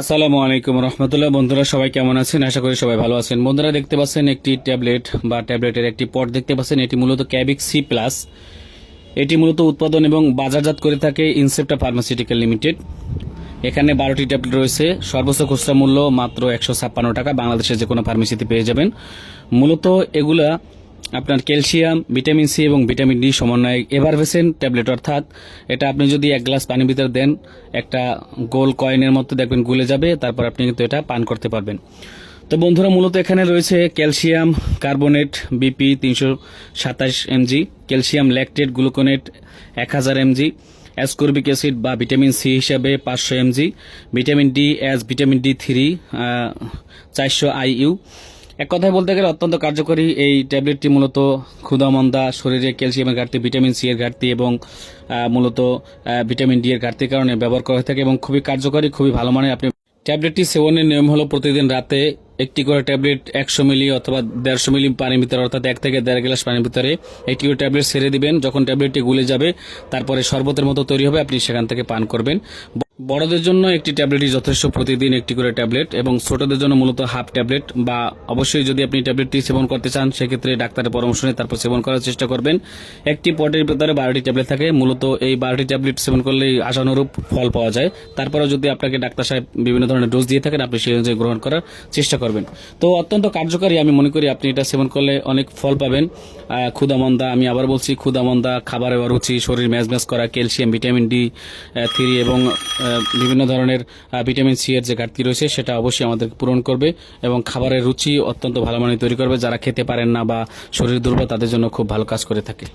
আসসালামু আলাইকুম রহমতুল্লাহ। বন্ধুরা, সবাই কেমন আছেন? আশা করি সবাই ভালো আছেন। বন্ধুরা, দেখতে পাচ্ছেন একটি ট্যাবলেট বা ট্যাবলেটের একটি পট। দেখতে পাচ্ছেন, এটি মূলত ক্যাবিক সি প্লাস। এটি মূলত উৎপাদন এবং বাজারজাত করে থাকে ইনসেপ্টা ফার্মাসিউটিক্যাল লিমিটেড। এখানে বারোটি ট্যাবলেট রয়েছে। সর্বোচ্চ খুচরা মূল্য মাত্র একশো ছাপ্পান্ন টাকা। বাংলাদেশের যে কোনো ফার্মেসিতে পেয়ে যাবেন। মূলত এগুলা আপনার ক্যালসিয়াম, ভিটামিন সি এবং ভিটামিন ডি সমন্বয়ে এভারভেসেন ট্যাবলেট, অর্থাৎ এটা আপনি যদি এক গ্লাস পানির ভিতরে দেন, একটা গোল কয়েনের মতো দেখবেন গুলে যাবে, তারপর আপনি কিন্তু এটা পান করতে পারবেন। তো বন্ধুরা, মূলত এখানে রয়েছে ক্যালসিয়াম, কার্বনেট, বিপি তিনশো সাতাশ এমজি, ক্যালসিয়াম ল্যাকটেট, গ্লুকোনেট এক হাজার এমজি, অ্যাসকর্বিক অ্যাসিড বা ভিটামিন সি হিসাবে পাঁচশো mg, vitamin D as vitamin D three চারশো আইইউ এক কথায় বলতে গেলে অত্যন্ত কার্যকরী এই ট্যাবলেটটি মূলত ক্ষুধামন্দা শরীরে ক্যালসিয়ামের ঘাটতি, ভিটামিন সি এর ঘাটতি এবং মূলত ভিটামিন ডি এর ঘাটতির কারণে ব্যবহার করা হয়ে থাকে এবং খুবই কার্যকরী, খুবই ভালো মানের। আপনি ট্যাবলেটটি সেবনের নিয়ম হলো প্রতিদিন রাতে একটি করে ট্যাবলেট একশো মিলি অথবা দেড়শো মিলি পানির ভিতরে, অর্থাৎ এক থেকে দেড় গ্লাস পানির ভিতরে একটি করে ট্যাবলেট সেরে দিবেন। যখন ট্যাবলেটটি গুলে যাবে, তারপরে শরবতের মতো তৈরি হবে, আপনি সেখান থেকে পান করবেন। বড়দের জন্য একটি ট্যাবলেটই যথেষ্ট প্রতিদিন একটি করে ট্যাবলেট এবং ছোটদের জন্য মূলত হাফ ট্যাবলেট বা অবশ্যই যদি আপনি ট্যাবলেটটি সেবন করতে চান সেক্ষেত্রে ডাক্তারের পরামর্শ নিয়ে তারপর সেবন করার চেষ্টা করবেন। একটি পটের ভিতরে বারোটি ট্যাবলেট থাকে মূলত এই বারোটি ট্যাবলেট সেবন করলেই আশানুরূপ ফল পাওয়া যায়। তারপরেও যদি আপনাকে ডাক্তার সাহেব বিভিন্ন ধরনের ডোজ দিয়ে থাকেন আপনি সেই অনুযায়ী গ্রহণ করার চেষ্টা করবেন। তো অত্যন্ত কার্যকারী আমি মনে করি আপনি এটা সেবন করলে অনেক ফল পাবেন। আহ, ক্ষুধামন্দা আমি আবার বলছি ক্ষুধামন্দা খাবারের অরুচি শরীর ম্যাজ ম্যাজ করা ক্যালসিয়াম ভিটামিন ডি থ্রি এবং বিভিন্ন ধরনের ভিটামিন সি এর যে ঘাটতি রয়েছে, সেটা অবশ্যই আমাদের পূরণ করবে এবং খাবারের রুচি অত্যন্ত ভালো মানে তৈরি করবে। যারা খেতে পারেন না বা শরীর দুর্বল, তাদের জন্য খুব ভালো কাজ করে থাকে।